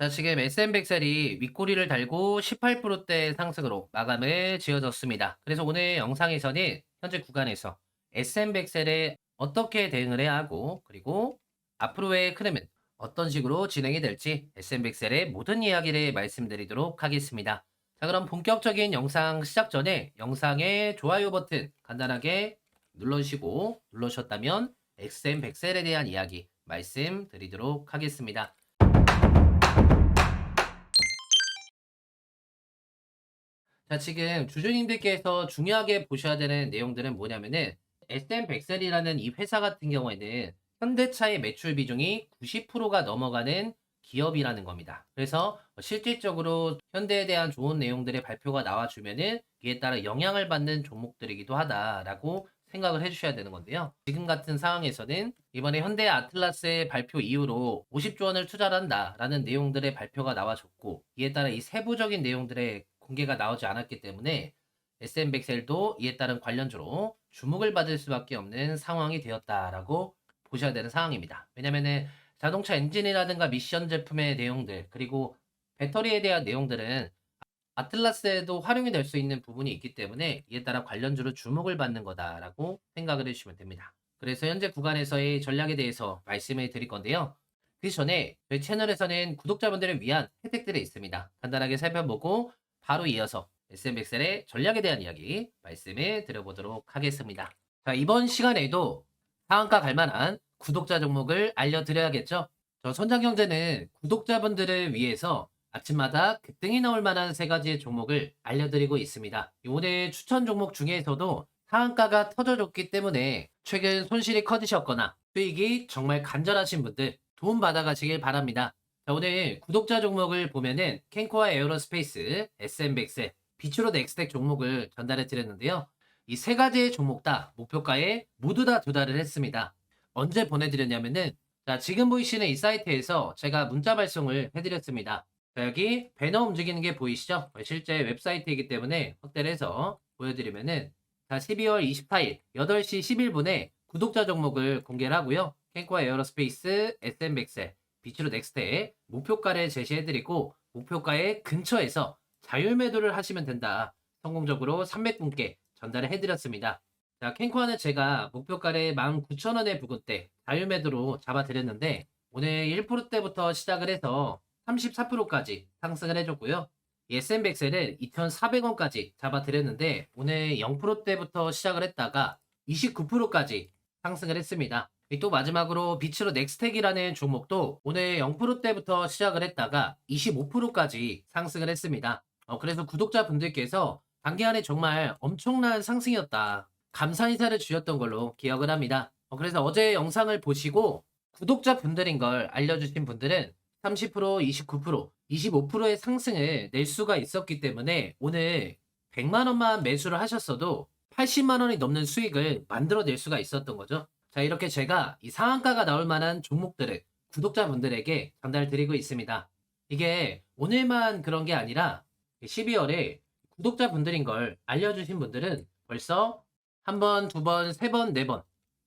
자, 지금 SM100셀이 윗꼬리를 달고 18%대 상승으로 마감을 지어졌습니다. 그래서 오늘 영상에서는 현재 구간에서 SM100셀에 어떻게 대응을 해야 하고 그리고 앞으로의 흐름은 어떤 식으로 진행이 될지 SM100셀의 모든 이야기를 말씀드리도록 하겠습니다. 자, 그럼 본격적인 영상 시작 전에 영상의 좋아요 버튼 간단하게 눌러주시고 눌러주셨다면 SM100셀에 대한 이야기 말씀드리도록 하겠습니다. 자, 지금 주주님들께서 중요하게 보셔야 되는 내용들은 뭐냐면은 SM100셀이라는 이 회사 같은 경우에는 현대차의 매출 비중이 90%가 넘어가는 기업이라는 겁니다. 그래서 실질적으로 현대에 대한 좋은 내용들의 발표가 나와주면은 이에 따라 영향을 받는 종목들이기도 하다라고 생각을 해주셔야 되는 건데요. 지금 같은 상황에서는 이번에 현대 아틀라스의 발표 이후로 50조 원을 투자를 한다라는 내용들의 발표가 나와줬고 이에 따라 이 세부적인 내용들의 공개가 나오지 않았기 때문에 SM100셀도 이에 따른 관련주로 주목을 받을 수밖에 없는 상황이 되었다라고 보셔야 되는 상황입니다. 왜냐면은 자동차 엔진이라든가 미션 제품의 내용들 그리고 배터리에 대한 내용들은 아틀라스에도 활용이 될 수 있는 부분이 있기 때문에 이에 따라 관련주로 주목을 받는 거다라고 생각을 해주시면 됩니다. 그래서 현재 구간에서의 전략에 대해서 말씀을 드릴 건데요. 그 전에 저희 채널에서는 구독자분들을 위한 혜택들이 있습니다. 간단하게 살펴보고 바로 이어서 SMXL의 전략에 대한 이야기 말씀을 드려보도록 하겠습니다. 자, 이번 시간에도 상한가 갈 만한 구독자 종목을 알려드려야겠죠? 저 선장형제는 구독자분들을 위해서 아침마다 급등이 나올 만한 세 가지의 종목을 알려드리고 있습니다. 오늘 추천 종목 중에서도 상한가가 터져줬기 때문에 최근 손실이 커지셨거나 수익이 정말 간절하신 분들 도움 받아가시길 바랍니다. 자, 오늘 구독자 종목을 보면은 캔코아 에어로스페이스, SM백셀, 비추로 넥스텍 종목을 전달해 드렸는데요. 이 세 가지의 종목 다 목표가에 모두 다 도달을 했습니다. 언제 보내드렸냐면은 자, 지금 보이시는 이 사이트에서 제가 문자 발송을 해드렸습니다. 자, 여기 배너 움직이는 게 보이시죠? 실제 웹사이트이기 때문에 확대를 해서 보여드리면은 자, 12월 24일 8시 11분에 구독자 종목을 공개를 하고요. 캔코아 에어로스페이스, SM백셀, 비추로 넥스트에 목표가를 제시해드리고 목표가의 근처에서 자율 매도를 하시면 된다. 성공적으로 300분께 전달을 해드렸습니다. 자, 캔코아는 제가 목표가를 19,000원의 부근대 자율 매도로 잡아드렸는데 오늘 1%대부터 시작을 해서 34%까지 상승을 해줬고요. SM백셀은 2,400원까지 잡아드렸는데 오늘 0%대부터 시작을 했다가 29%까지 상승을 했습니다. 또 마지막으로 비츠로 넥스텍이라는 종목도 오늘 0%대부터 시작을 했다가 25%까지 상승을 했습니다. 어, 그래서 구독자분들께서 단기간에 정말 엄청난 상승이었다. 감사 인사를 주셨던 걸로 기억을 합니다. 어, 그래서 어제 영상을 보시고 구독자분들인 걸 알려주신 분들은 30%, 29%, 25%의 상승을 낼 수가 있었기 때문에 오늘 100만 원만 매수를 하셨어도 80만 원이 넘는 수익을 만들어낼 수가 있었던 거죠. 자, 이렇게 제가 이 상한가가 나올 만한 종목들을 구독자분들에게 전달 드리고 있습니다. 이게 오늘만 그런 게 아니라 12월에 구독자분들인 걸 알려주신 분들은 벌써 한 번, 두 번, 세 번, 네 번,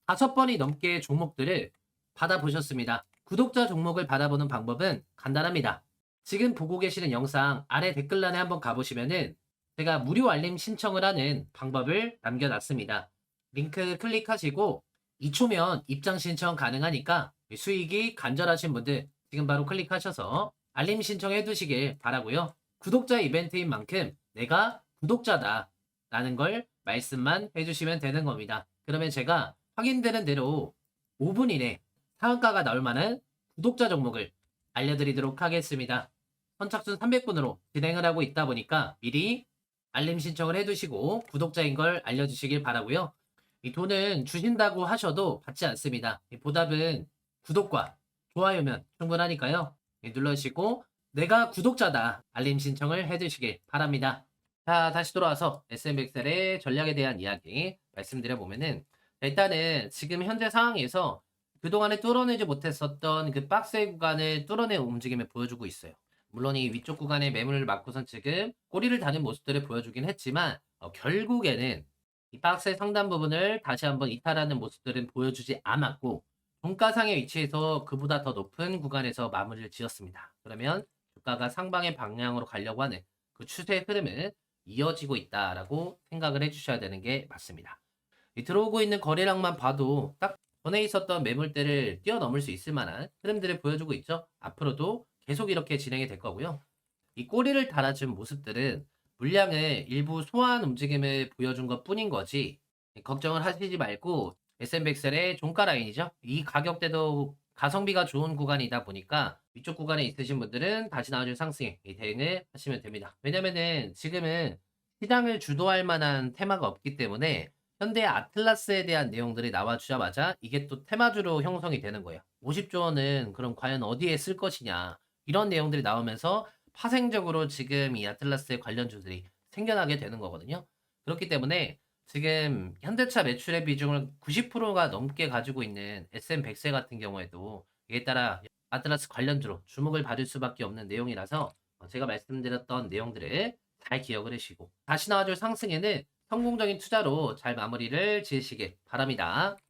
다섯 번이 넘게 종목들을 받아보셨습니다. 구독자 종목을 받아보는 방법은 간단합니다. 지금 보고 계시는 영상 아래 댓글란에 한번 가보시면은 제가 무료 알림 신청을 하는 방법을 남겨놨습니다. 링크 클릭하시고 2초면 입장 신청 가능하니까 수익이 간절하신 분들 지금 바로 클릭하셔서 알림 신청해 두시길 바라고요. 구독자 이벤트인 만큼 내가 구독자다 라는 걸 말씀만 해주시면 되는 겁니다. 그러면 제가 확인되는 대로 5분 이내 상한가가 나올 만한 구독자 종목을 알려드리도록 하겠습니다. 선착순 300분으로 진행을 하고 있다 보니까 미리 알림 신청을 해두시고 구독자인 걸 알려주시길 바라고요. 이 돈은 주신다고 하셔도 받지 않습니다. 이 보답은 구독과 좋아요면 충분하니까요. 예, 눌러주시고 내가 구독자다 알림 신청을 해두시길 바랍니다. 자 다시 돌아와서 SMXL의 전략에 대한 이야기 말씀드려보면은 일단은 지금 현재 상황에서 그동안에 뚫어내지 못했었던 그 박스의 구간을 뚫어내 움직임을 보여주고 있어요. 물론 이 위쪽 구간의 매물을 맞고선 지금 꼬리를 다는 모습들을 보여주긴 했지만 어, 결국에는 이 박스의 상단 부분을 다시 한번 이탈하는 모습들은 보여주지 않았고 종가상의 위치에서 그보다 더 높은 구간에서 마무리를 지었습니다. 그러면 주가가 상방의 방향으로 가려고 하는 그 추세 흐름은 이어지고 있다라고 생각을 해주셔야 되는 게 맞습니다. 이 들어오고 있는 거래량만 봐도 딱 전에 있었던 매물대를 뛰어넘을 수 있을 만한 흐름들을 보여주고 있죠. 앞으로도 계속 이렇게 진행이 될 거고요. 이 꼬리를 달아준 모습들은 물량을 일부 소화한 움직임을 보여준 것 뿐인 거지 걱정을 하시지 말고 SM백셀의 종가 라인이죠. 이 가격대도 가성비가 좋은 구간이다 보니까 위쪽 구간에 있으신 분들은 다시 나와줄 상승에 이 대응을 하시면 됩니다. 왜냐면은 지금은 시장을 주도할 만한 테마가 없기 때문에 현대 아틀라스에 대한 내용들이 나와주자마자 이게 또 테마주로 형성이 되는 거예요. 50조 원은 그럼 과연 어디에 쓸 것이냐 이런 내용들이 나오면서 파생적으로 지금 이 아틀라스의 관련 주들이 생겨나게 되는 거거든요. 그렇기 때문에 지금 현대차 매출의 비중을 90%가 넘게 가지고 있는 SM100세 같은 경우에도 이에 따라 아틀라스 관련주로 주목을 받을 수밖에 없는 내용이라서 어, 제가 말씀드렸던 내용들을 잘 기억을 하시고 다시 나와줄 상승에는 성공적인 투자로 잘 마무리를 지으시길 바랍니다.